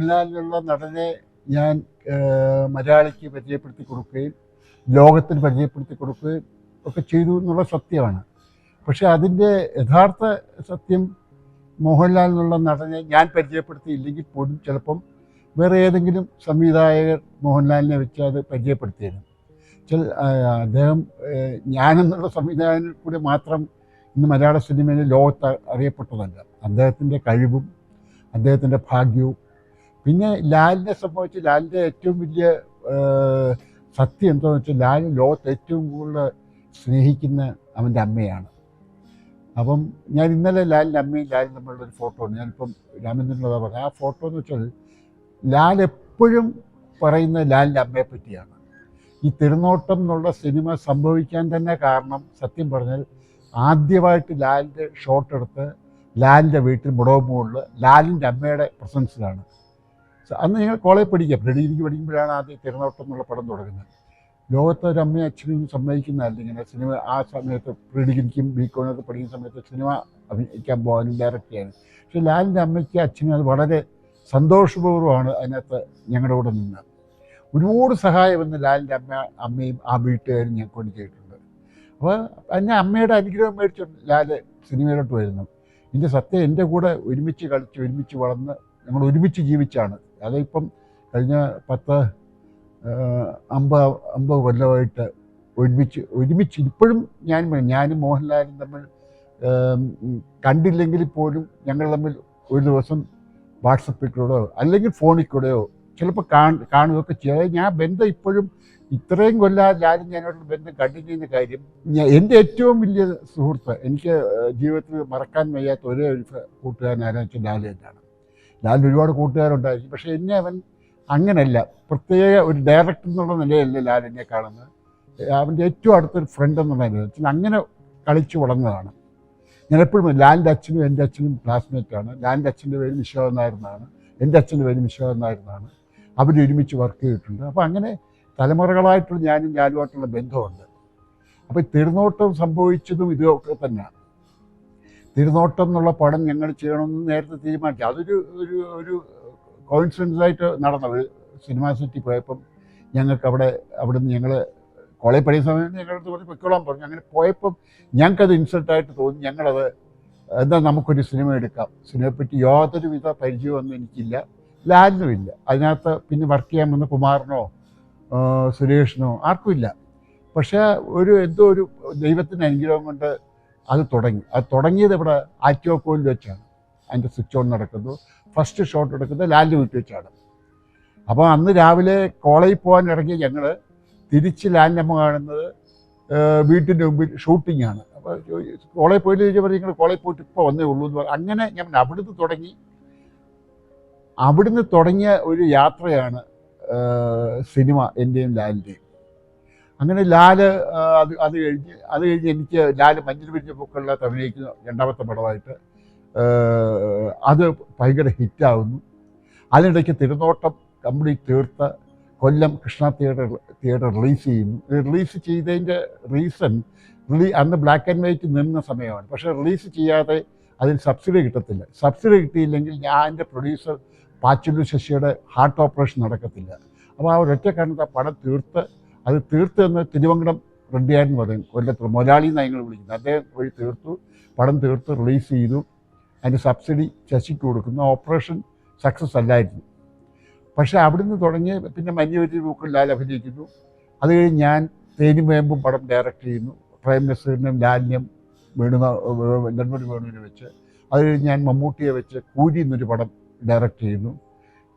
മോഹൻലാലിലുള്ള നടനെ ഞാൻ മലയാളിക്ക് പരിചയപ്പെടുത്തി കൊടുക്കുകയും ലോകത്തിന് പരിചയപ്പെടുത്തി കൊടുക്കുകയും ഒക്കെ ചെയ്തു എന്നുള്ള സത്യമാണ്. പക്ഷെ അതിന്റെ യഥാർത്ഥ സത്യം മോഹൻലാൽ എന്നുള്ള നടനെ ഞാൻ പരിചയപ്പെടുത്തിയില്ലെങ്കിൽ പോലും ചിലപ്പം വേറെ ഏതെങ്കിലും സംവിധായകർ മോഹൻലാലിനെ വെച്ച് അത് പരിചയപ്പെടുത്തിയിരുന്നു ചില അദ്ദേഹം ഞാനെന്നുള്ള സംവിധായകനിൽ കൂടി മാത്രം ഇന്ന് മലയാള സിനിമയിൽ ലോകത്ത് അറിയപ്പെട്ടതല്ല. അദ്ദേഹത്തിന്റെ കഴിവും അദ്ദേഹത്തിന്റെ ഭാഗ്യവും പിന്നെ ലാലിനെ സംബന്ധിച്ച് ലാലിന്റെ ഏറ്റവും വലിയ സത്യം എന്താണെന്ന് വെച്ചാൽ ലാൽ ലോകത്ത് ഏറ്റവും കൂടുതൽ സ്നേഹിക്കുന്ന അവന്റെ അമ്മയാണ്. അപ്പം ഞാൻ ഇന്നലെ ലാലിന്റെ അമ്മയും ലാലും തമ്മിലുള്ള ഒരു ഫോട്ടോ ഉണ്ട് ഞാനിപ്പം രാമചന്ദ്രനോട് പറഞ്ഞത്. ആ ഫോട്ടോ എന്ന് വെച്ചാൽ ലാൽ എപ്പോഴും പറയുന്ന ലാലിന്റെ അമ്മയെ പറ്റിയാണ്. ഈ തിരുനോട്ടം എന്നുള്ള സിനിമ സംഭവിക്കാൻ തന്നെ കാരണം സത്യം പറഞ്ഞാൽ ആദ്യമായിട്ട് ലാലിന്റെ ഷോട്ട് എടുത്ത് ലാലിന്റെ വീട്ടിൽ മുടവ് മുകളിൽ ലാലിന്റെ അമ്മയുടെ പ്രസൻസിലാണ്. അന്ന് ഞങ്ങൾ കോളേജ് പഠിക്കാം. പ്രീ ഡിഗ്രിക്ക് പഠിക്കുമ്പോഴാണ് ആദ്യം തിരുനോട്ടം എന്നുള്ള പടം തുടങ്ങുന്നത്. ലോകത്തെ ഒരു അമ്മയും അച്ഛനും സമ്മതിക്കുന്നതല്ല ഇങ്ങനെ സിനിമ ആ സമയത്ത് പ്രീഡിഗ്രിക്കും ബി കോണൊക്കെ പഠിക്കുന്ന സമയത്ത് സിനിമ അഭിനയിക്കാൻ പോകാനും ഡയറക്റ്റ് ചെയ്യാനും പക്ഷേ ലാലിന്റെ അമ്മയ്ക്ക് അച്ഛനും അത് വളരെ സന്തോഷപൂർവമാണ് അതിനകത്ത് ഞങ്ങളുടെ കൂടെ നിന്ന്. ഒരുപാട് സഹായമെന്ന് ലാലിന്റെ അമ്മ അമ്മയും ആ വീട്ടുകാരും ഞങ്ങൾക്ക് കൊണ്ട് ചെയ്തിട്ടുണ്ട്. അപ്പോൾ എന്നെ അമ്മയുടെ അനുഗ്രഹം മേടിച്ചു ലാൽ സിനിമയിലോട്ട് വരുന്നു. ഇതിന്റെ സത്യം എന്റെ കൂടെ ഒരുമിച്ച് കളിച്ച് ഒരുമിച്ച് വളർന്ന് ഞങ്ങൾ ഒരുമിച്ച് ജീവിച്ചാണ്. അതിപ്പം കഴിഞ്ഞ പത്ത് അമ്പ അമ്പത് കൊല്ലമായിട്ട് ഒരുമിച്ച് ഒരുമിച്ച് ഇപ്പോഴും ഞാൻ ഞാനും മോഹൻലാലും തമ്മിൽ കണ്ടില്ലെങ്കിൽ പോലും ഞങ്ങൾ തമ്മിൽ ഒരു ദിവസം വാട്സപ്പിൽ കൂടെയോ അല്ലെങ്കിൽ ഫോണിൽ കൂടെയോ ചിലപ്പോൾ കാണ കാണുകയൊക്കെ ചെയ്യാം. ഞാൻ ബന്ധം ഇപ്പോഴും ഇത്രയും കൊല്ലാതെ ലാലും ഞാനോട് ബന്ധം കണ്ടിന്യൂ ചെയ്യുന്ന കാര്യം ഞാൻ എന്റെ ഏറ്റവും വലിയ സുഹൃത്ത് എനിക്ക് ജീവിതത്തിൽ മറക്കാൻ വയ്യാത്ത ഒരേ ഒരു കൂട്ടുകാരൻ തന്നെയാണ്. ലാലിന് ഒരുപാട് കൂട്ടുകാരുണ്ടായിരിക്കും പക്ഷേ എന്നെ അവൻ അങ്ങനെയല്ല പ്രത്യേക ഒരു ഡയറക്ടർ എന്നുള്ള നിലയല്ല ലാൽ എന്നെ കാണുന്നത്. അവന്റെ ഏറ്റവും അടുത്തൊരു ഫ്രണ്ട് എന്നുള്ള അച്ഛൻ അങ്ങനെ കളിച്ചു വളർന്നതാണ്. ഞാൻ എപ്പോഴും ലാലിന്റെ അച്ഛനും എന്റെ അച്ഛനും ക്ലാസ്മേറ്റാണ് ലാലിന്റെ അച്ഛന്റെ പേര് വിശ്വനാഥൻ എന്റെ അച്ഛന്റെ പേര് വിശ്വനാഥൻ നായർ എന്നാണ് അവർ ഒരുമിച്ച് വർക്ക് ചെയ്തിട്ടുണ്ട്. അപ്പോൾ അങ്ങനെ തലമുറകളായിട്ടുള്ള ഞാനും ലാലുമായിട്ടുള്ള ബന്ധമുണ്ട്. അപ്പോൾ തിരുനോട്ടം സംഭവിച്ചതും ഇതൊക്കെ തന്നെയാണ്. തിരുനോട്ടം എന്നുള്ള പടം ഞങ്ങൾ ചെയ്യണമെന്ന് നേരത്തെ തീരുമാനിച്ചു. അതൊരു ഒരു ഒരു കോൺഫിഡൻസ് ആയിട്ട് നടന്ന ഒരു സിനിമാ സിറ്റി പോയപ്പം ഞങ്ങൾക്ക് അവിടെ അവിടുന്ന് ഞങ്ങൾ കോളേജ് പഠിക്കുന്ന സമയത്ത് അടുത്ത് പറഞ്ഞ് പൊയ്ക്കോളാൻ പറഞ്ഞു. അങ്ങനെ പോയപ്പം ഞങ്ങൾക്കത് ഇൻസൾട്ടായിട്ട് തോന്നി. ഞങ്ങളത് എന്താ നമുക്കൊരു സിനിമ എടുക്കാം. സിനിമയെപ്പറ്റി യാതൊരു വിധ പരിചയമൊന്നും എനിക്കില്ല. ലാൻഡും ഇല്ല. അതിനകത്ത് പിന്നെ വർക്ക് ചെയ്യാൻ വന്ന കുമാറിനോ സുരേഷിനോ ആർക്കും ഇല്ല. പക്ഷേ ഒരു എന്തോ ഒരു ദൈവത്തിന്റെ അനുഗ്രഹം കൊണ്ട് അത് തുടങ്ങി. അത് തുടങ്ങിയത് ഇവിടെ ആറ്റോക്കോയിൽ വെച്ചാണ്. അതിന്റെ സ്വിച്ച് ഓൺ നടക്കുന്നു. ഫസ്റ്റ് ഷോട്ട് എടുക്കുന്നത് ലാലിന്റെ വീട്ടിൽ വെച്ചാണ്. അപ്പോൾ അന്ന് രാവിലെ കോളേജിൽ പോകാൻ ഇറങ്ങിയ ഞങ്ങൾ തിരിച്ച് ലാലിന്റെ അമ്മ കാണുന്നത് വീട്ടിന്റെ മുമ്പിൽ ഷൂട്ടിംഗ് ആണ്. അപ്പോൾ കോളേജിൽ പോയിട്ട് ചോദിച്ചപ്പോൾ നിങ്ങൾ കോളേജിൽ പോയിട്ട് ഇപ്പോൾ വന്നേ ഉള്ളൂ എന്ന് പറഞ്ഞു. അങ്ങനെ ഞാൻ അവിടുന്ന് തുടങ്ങി. അവിടുന്ന് തുടങ്ങിയ ഒരു യാത്രയാണ് സിനിമ എന്റെയും ലാലിന്റെയും അങ്ങനെ ലാൽ അത് അത് കഴിഞ്ഞ് അത് കഴിഞ്ഞ് എനിക്ക് ലാൽ മഞ്ഞൾ പിരിഞ്ഞ പൂക്കളിനകത്ത് അഭിനയിക്കുന്ന രണ്ടാമത്തെ പടമായിട്ട് അത് ഭയങ്കര ഹിറ്റാവുന്നു. അതിനിടയ്ക്ക് തിരുനോട്ടം കമ്പനി തീർത്ത് Kollam Krishna theatre theatre release ചെയ്യുന്നു. റിലീസ് ചെയ്തതിന്റെ റീസൺ റിലീ അന്ന് ബ്ലാക്ക് ആൻഡ് വൈറ്റ് നിന്ന സമയമാണ്. പക്ഷേ റിലീസ് ചെയ്യാതെ അതിന് സബ്സിഡി കിട്ടത്തില്ല. സബ്സിഡി കിട്ടിയില്ലെങ്കിൽ ഞാൻ എന്റെ പ്രൊഡ്യൂസർ പാച്ചുലു ശശിയുടെ ഹാർട്ട് ഓപ്പറേഷൻ നടക്കത്തില്ല. അപ്പോൾ ആ ഒരൊറ്റ കാരണത്ത് പടം തീർത്ത് അത് തീർത്തു എന്ന് തിരുവങ്കടം റെഡ്ഡിയായിരുന്നു പറയും. കൊല്ലത്ത് മൊലാളി എന്നാണ് ഞങ്ങൾ വിളിക്കുന്നത്. അദ്ദേഹം വഴി തീർത്തു പടം തീർത്ത് റിലീസ് ചെയ്തു. അതിന് സബ്സിഡി ശശിക്ക് കൊടുക്കുന്നു. ഓപ്പറേഷൻ സക്സസ് അല്ലായിരുന്നു. പക്ഷേ അവിടുന്ന് തുടങ്ങി പിന്നെ മഞ്ഞുവരി ബുക്കിൽ ലാൽ അഭിനയിക്കുന്നു. അത് കഴിഞ്ഞ് ഞാൻ തേനിമേമ്പും പടം ഡയറക്റ്റ് ചെയ്യുന്നു. പ്രേം നസീറിനും ലാലിനും വേണു നെന്മണി വേണുവിനെ വെച്ച്. അത് കഴിഞ്ഞ് ഞാൻ മമ്മൂട്ടിയെ വെച്ച് കൂരി എന്നൊരു പടം ഡയറക്റ്റ് ചെയ്യുന്നു.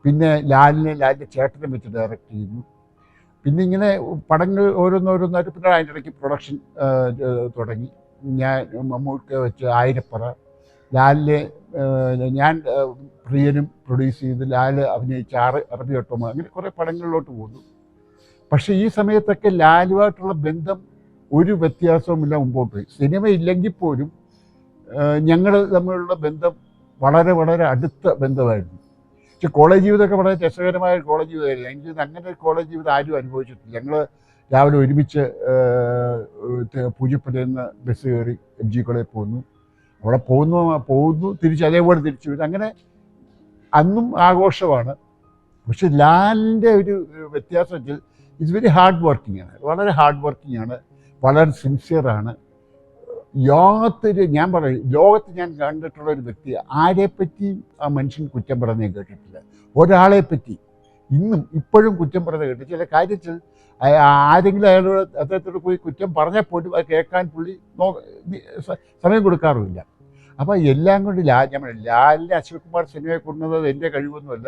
പിന്നെ ലാലിനെ ലാലിന്റെ ചേട്ടനെ വെച്ച് ഡയറക്റ്റ് ചെയ്യുന്നു. പിന്നെ ഇങ്ങനെ പടങ്ങൾ ഓരോന്നോരോന്നായിട്ട് പിന്നെ അതിന്റെ ഇടയ്ക്ക് പ്രൊഡക്ഷൻ തുടങ്ങി. ഞാൻ മമ്മൂട്ടിയെ വെച്ച് ആയിരപ്പറ. ലാലിലെ ഞാൻ പ്രിയനും പ്രൊഡ്യൂസ് ചെയ്ത് ലാൽ അഭിനയിച്ച ആറ് അറബി ഒട്ടോമ അങ്ങനെ കുറേ പടങ്ങളിലോട്ട് പോകുന്നു. പക്ഷേ ഈ സമയത്തൊക്കെ ലാലുമായിട്ടുള്ള ബന്ധം ഒരു വ്യത്യാസവുമില്ല മുമ്പോട്ട് സിനിമ ഇല്ലെങ്കിൽ പോലും ഞങ്ങൾ തമ്മിലുള്ള ബന്ധം വളരെ വളരെ അടുത്ത ബന്ധമായിരുന്നു. പക്ഷെ കോളേജ് ജീവിതമൊക്കെ വളരെ രസകരമായ കോളേജ് ജീവിതമായിരുന്നു. എനിക്ക് അങ്ങനെ കോളേജ് ജീവിതം ആരും അനുഭവിച്ചിട്ടില്ല. ഞങ്ങൾ രാവിലെ ഒരുമിച്ച് പൂജപ്പുരയിൽ നിന്ന് ബസ് കയറി എം ജി കോളേജിൽ പോകുന്നു അവിടെ പോകുന്നു പോകുന്നു തിരിച്ച് അതേപോലെ തിരിച്ചു. വരും അങ്ങനെ അന്നും ആഘോഷമാണ്. പക്ഷെ ലാലിന്റെ ഒരു വ്യത്യാസം വെച്ചാൽ ഇറ്റ്സ് വെരി ഹാർഡ് വർക്കിംഗ് ആണ്. വളരെ ഹാർഡ് വർക്കിംഗ് ആണ്. വളരെ സിൻസിയറാണ് യാതൊരു ഞാൻ പറയും ലോകത്ത് ഞാൻ കണ്ടിട്ടുള്ള ഒരു വ്യക്തി ആരെപ്പറ്റിയും ആ മനുഷ്യൻ കുറ്റം പറഞ്ഞ് കേട്ടിട്ടില്ല. ഒരാളെ പറ്റി ഇന്നും ഇപ്പോഴും കുറ്റം പറഞ്ഞ് കേട്ടു ചില കാര്യത്തിൽ ആരെങ്കിലും അയാളോട് അദ്ദേഹത്തോട് പോയി കുറ്റം പറഞ്ഞാൽ പോലും അത് കേൾക്കാൻ പുള്ളി നോ സമയം കൊടുക്കാറുമില്ല. അപ്പോൾ എല്ലാം കൊണ്ട് ലാൽ ഞാൻ ലാലിന്റെ അശ്വത് കുമാർ സിനിമയെ കൊണ്ടുവന്നത് എന്റെ കഴിവൊന്നുമല്ല.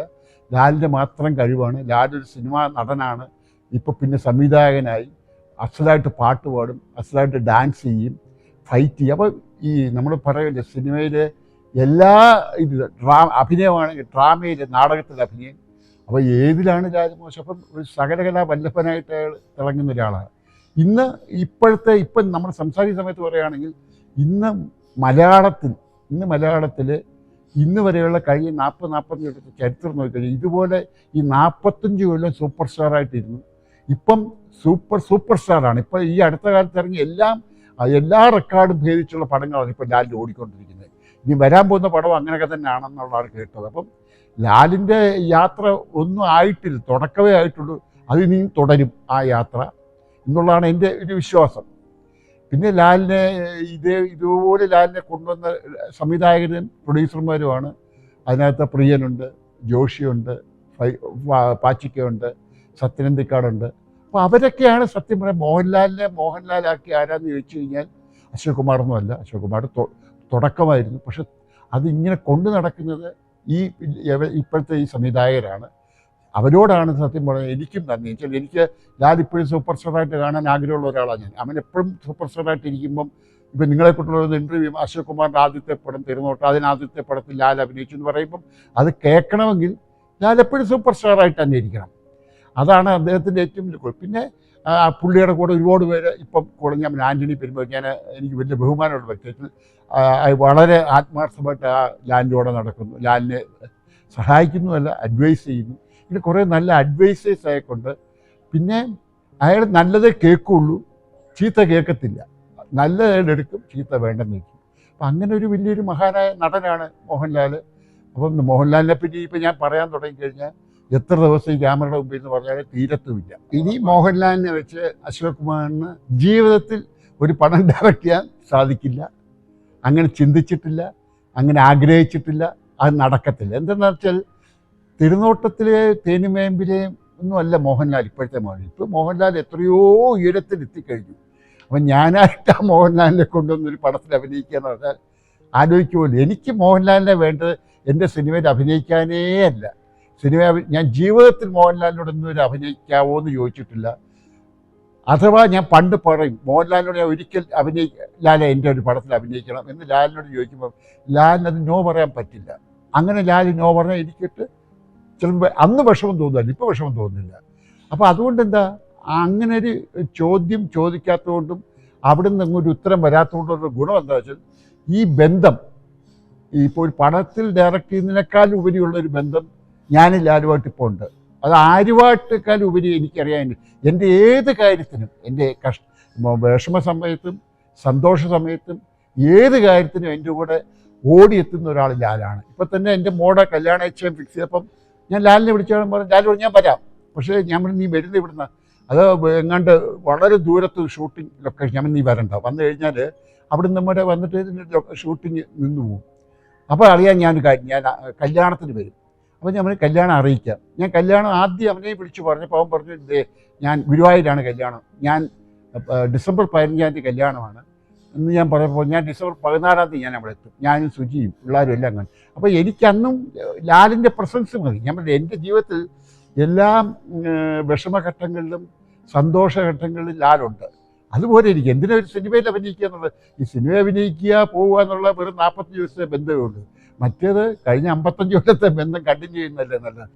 ലാലിന്റെ മാത്രം കഴിവാണ്. ലാൽ ഒരു സിനിമാ നടനാണ്. ഇപ്പോൾ പിന്നെ സംവിധായകനായി. അസലായിട്ട് പാട്ട് പാടും. അസലായിട്ട് ഡാൻസ് ചെയ്യും. ഫൈറ്റ് ചെയ്യും. അപ്പോൾ ഈ നമ്മൾ പറയുന്നത് സിനിമയിലെ എല്ലാ ഇത് ഡ്രാ അഭിനയമാണെങ്കിൽ ഡ്രാമയിൽ നാടകത്തിൽ അഭിനയം. അപ്പോൾ ഏതിലാണ് രാജമോശം? മോശം അപ്പം ഒരു സകലകലാ വല്ലഭനായിട്ട് തിളങ്ങുന്ന ഒരാളാണ്. ഇന്ന് ഇപ്പോഴത്തെ ഇപ്പം നമ്മൾ സംസാരിക്കുന്ന സമയത്ത് പറയുകയാണെങ്കിൽ ഇന്ന് മലയാളത്തിൽ ഇന്ന് മലയാളത്തിൽ ഇന്ന് വരെയുള്ള കഴിഞ്ഞ നാൽപ്പത് നാൽപ്പത്തഞ്ച് കൊല്ലത്തെ ചരിത്രം നോക്കിക്കഴിഞ്ഞാൽ ഇതുപോലെ ഈ നാൽപ്പത്തഞ്ച് കൊല്ലം സൂപ്പർ സ്റ്റാറായിട്ടിരുന്നു. ഇപ്പം സൂപ്പർ സൂപ്പർ സ്റ്റാറാണ്. ഇപ്പം ഈ അടുത്ത കാലത്ത് ഇറങ്ങി എല്ലാം എല്ലാ റെക്കോർഡും ഭേദിച്ചുള്ള പടങ്ങളാണ് ഇപ്പോൾ ലാലിൽ ഓടിക്കൊണ്ടിരിക്കുന്നത്. ഇനി വരാൻ പോകുന്ന പടം അങ്ങനെയൊക്കെ തന്നെയാണെന്നുള്ളതാണ് കേട്ടത്. അപ്പം ലാലിന്റെ യാത്ര ഒന്നും ആയിട്ടില്ല തുടക്കമേ ആയിട്ടുള്ളൂ. അത് ഇനിയും തുടരും ആ യാത്ര എന്നുള്ളതാണ് എന്റെ ഒരു വിശ്വാസം. പിന്നെ ലാലിനെ ഇതേ ഇതുപോലെ ലാലിനെ കൊണ്ടുവന്ന സംവിധായകരും പ്രൊഡ്യൂസർമാരുമാണ്. അതിനകത്ത് പ്രിയനുണ്ട് ജോഷിയുണ്ട് പാച്ചിക്കയുണ്ട് സത്യനന്ദിക്കാടുണ്ട് അപ്പോൾ അവരൊക്കെയാണ് സത്യം പറയാം മോഹൻലാലിനെ മോഹൻലാലാക്കി ആരാന്ന് ചോദിച്ചു കഴിഞ്ഞാൽ അശോക് അല്ല അശോക് കുമാർ തുടക്കമായിരുന്നു. പക്ഷെ അതിങ്ങനെ കൊണ്ടു നടക്കുന്നത് ഈ ഇപ്പോഴത്തെ ഈ സംവിധായകരാണ്. അവരോടാണ് സത്യം പറയുന്നത് എനിക്കും നന്ദി. വെച്ചാൽ എനിക്ക് ഞാൻ ഇപ്പോഴും സൂപ്പർ സ്റ്റാറായിട്ട് കാണാൻ ആഗ്രഹമുള്ള ഒരാളാണ് ഞാൻ. അവൻ എപ്പോഴും സൂപ്പർ സ്റ്റാറായിട്ട് ഇരിക്കുമ്പം ഇപ്പം നിങ്ങളെ ഒരു ഇന്റർവ്യൂ അശോക് കുമാറിന്റെ ആദ്യത്തെ പടം തിരുന്നോട്ട് അതിന് ആദ്യത്തെ പടത്തിൽ ലാൽ അഭിനയിച്ചു എന്ന് പറയുമ്പം അത് കേൾക്കണമെങ്കിൽ ലാൽ എപ്പോഴും സൂപ്പർ സ്റ്റാറായിട്ട് തന്നെ ഇരിക്കണം. അതാണ് അദ്ദേഹത്തിന്റെ ഏറ്റവും വലിയ പിന്നെ പുള്ളിയുടെ കൂടെ ഒരുപാട് പേര് ഇപ്പം കൂടെ ഞാൻ ആന്റണി പെരുമ്പോൾ ഞാൻ എനിക്ക് വലിയ ബഹുമാനമുള്ള ആ, വളരെ ആത്മാർത്ഥമായിട്ട് ആ ലാലിന്റെ നടക്കുന്നു. ലാലിനെ സഹായിക്കുന്നുമല്ല അഡ്വൈസ് ചെയ്യുന്നു. ഇങ്ങനെ കുറേ നല്ല അഡ്വൈസേഴ്സ് ആയിക്കൊണ്ട് പിന്നെ അയാൾ നല്ലതേ കേൾക്കുള്ളൂ ചീത്ത കേൾക്കത്തില്ല. നല്ലതായിട്ട് എടുക്കും ചീത്ത വേണ്ടെന്ന് വെക്കും. അപ്പം അങ്ങനെ ഒരു വലിയൊരു മഹാനായ നടനാണ് മോഹൻലാൽ അപ്പം മോഹൻലാലിനെ പറ്റി ഇപ്പം ഞാൻ പറയാൻ തുടങ്ങിക്കഴിഞ്ഞാൽ എത്ര ദിവസം ഈ ക്യാമറയുടെ മുമ്പിൽ എന്ന് പറഞ്ഞാൽ തീരത്തുമില്ല. ഇനി മോഹൻലാലിനെ വെച്ച് അശോക് കുമാറിന് ജീവിതത്തിൽ ഒരു പടം ഡയറക്റ്റ് ചെയ്യാൻ സാധിക്കില്ല. അങ്ങനെ ചിന്തിച്ചിട്ടില്ല അങ്ങനെ ആഗ്രഹിച്ചിട്ടില്ല അത് നടക്കത്തില്ല. എന്തെന്ന് വെച്ചാൽ തിരുനോട്ടത്തിലെ തേനിമേമ്പിലെയും ഒന്നും അല്ല മോഹൻലാൽ ഇപ്പോഴത്തെ മോഹൻലാൽ. ഇപ്പോൾ മോഹൻലാൽ എത്രയോ ഉയരത്തിൽ എത്തിക്കഴിഞ്ഞു. അപ്പം ഞാനായിട്ട് ആ മോഹൻലാലിനെ കൊണ്ടുവന്നൊരു പടത്തിൽ അഭിനയിക്കുക എന്ന് പറഞ്ഞാൽ ആലോചിക്കുമല്ലോ എനിക്ക് മോഹൻലാലിനെ വേണ്ടത് എന്റെ സിനിമയിൽ അഭിനയിക്കാനേ അല്ല. സിനിമ ഞാൻ ജീവിതത്തിൽ മോഹൻലാലിനോടൊന്നും ഒരു അഭിനയിക്കാവോ എന്ന് ചോദിച്ചിട്ടില്ല. അഥവാ ഞാൻ പണ്ട് പറയും മോഹൻലാലിനോട് ഞാൻ ഒരിക്കൽ അഭിനയി ലാലെ എന്റെ ഒരു പടത്തിൽ അഭിനയിക്കണം എന്ന് ലാലിനോട് ചോദിക്കുമ്പോൾ ലാലിന് അത് നോ പറയാൻ പറ്റില്ല. അങ്ങനെ ലാലി നോ പറഞ്ഞാൽ എനിക്കിട്ട് ചിലപ്പോൾ അന്ന് വിഷമം തോന്നുന്നില്ല ഇപ്പോൾ വിഷമം തോന്നുന്നില്ല. അപ്പോൾ അതുകൊണ്ട് എന്താ അങ്ങനെ ഒരു ചോദ്യം ചോദിക്കാത്തതുകൊണ്ടും അവിടെ നിന്ന് ഒരു ഉത്തരം വരാത്തതുകൊണ്ടുള്ള ഗുണം എന്താ വെച്ചാൽ ഈ ബന്ധം ഇപ്പോൾ ഒരു പടത്തിൽ ഡയറക്റ്റ് ചെയ്യുന്നതിനേക്കാൾ ഉപരിയുള്ള ഒരു ബന്ധം ഞാനും ആരുമായിട്ട് ഇപ്പോൾ ഉണ്ട്. അത് ആരുമായിട്ടേക്കാൾ ഉപരി എനിക്കറിയാൻ എന്റെ ഏത് കാര്യത്തിനും എന്റെ കഷ് വിഷമ സമയത്തും സന്തോഷ സമയത്തും ഏത് കാര്യത്തിനും എന്റെ കൂടെ ഓടിയെത്തുന്ന ഒരാൾ ലാലാണ്. ഇപ്പം തന്നെ എന്റെ മോടെ കല്യാണ നിശ്ചയം ഫിക്സ് ചെയ്തപ്പം ഞാൻ ലാലിനെ വിളിച്ചാലും പറഞ്ഞു ലാലോട് ഞാൻ വരാം. പക്ഷേ ഞാൻ പറഞ്ഞു, നീ വരുന്നത് ഇവിടുന്ന്. അത് എങ്ങാണ്ട് വളരെ ദൂരത്ത് ഷൂട്ടിംഗ് ലൊക്കേഷൻ ഞാൻ നീ വരണ്ട. വന്നു കഴിഞ്ഞാൽ അവിടെ നമ്മുടെ വന്നിട്ട് ഷൂട്ടിങ് നിന്ന് പോകും അപ്പോൾ അറിയാൻ ഞാൻ കാര്യം ഞാൻ കല്യാണത്തിന് വരും. അപ്പോൾ ഞാൻ അവനെ കല്യാണം അറിയിക്കാം. ഞാൻ കല്യാണം ആദ്യം അവനെ വിളിച്ചു പറഞ്ഞപ്പോൾ അവൻ പറഞ്ഞു ഇതേ ഞാൻ ഗുരുവായൂരാണ് കല്യാണം. ഞാൻ ഡിസംബർ പതിനഞ്ചാം തീയതി കല്യാണമാണ്. എന്ന് ഞാൻ പറഞ്ഞപ്പോൾ ഞാൻ ഡിസംബർ പതിനാലാം തീയതി ഞാൻ അവിടെ എത്തും. ഞാനും സുജിയും പിള്ളേരും എല്ലാം കാണും. അപ്പോൾ എനിക്കന്നും ലാലിന്റെ പ്രസൻസ് മതി. ഞാൻ പറഞ്ഞു എന്റെ ജീവിതത്തിൽ എല്ലാ വിഷമഘട്ടങ്ങളിലും സന്തോഷഘട്ടങ്ങളിലും ലാലുണ്ട്. അതുപോലെ എനിക്ക് എന്തിനാ ഒരു സിനിമയിൽ അഭിനയിക്കുക എന്നുള്ളത്? ഈ സിനിമ അഭിനയിക്കുക പോവുക എന്നുള്ള വെറും നാൽപ്പത്തഞ്ച് ദിവസത്തെ ബന്ധമേ ഉള്ളൂ. മറ്റേത് കഴിഞ്ഞ അമ്പത്തഞ്ച് കൊല്ലത്തെ ബന്ധം കണ്ടിന്യൂ ചെയ്യുന്നതല്ലേ നല്ലത്?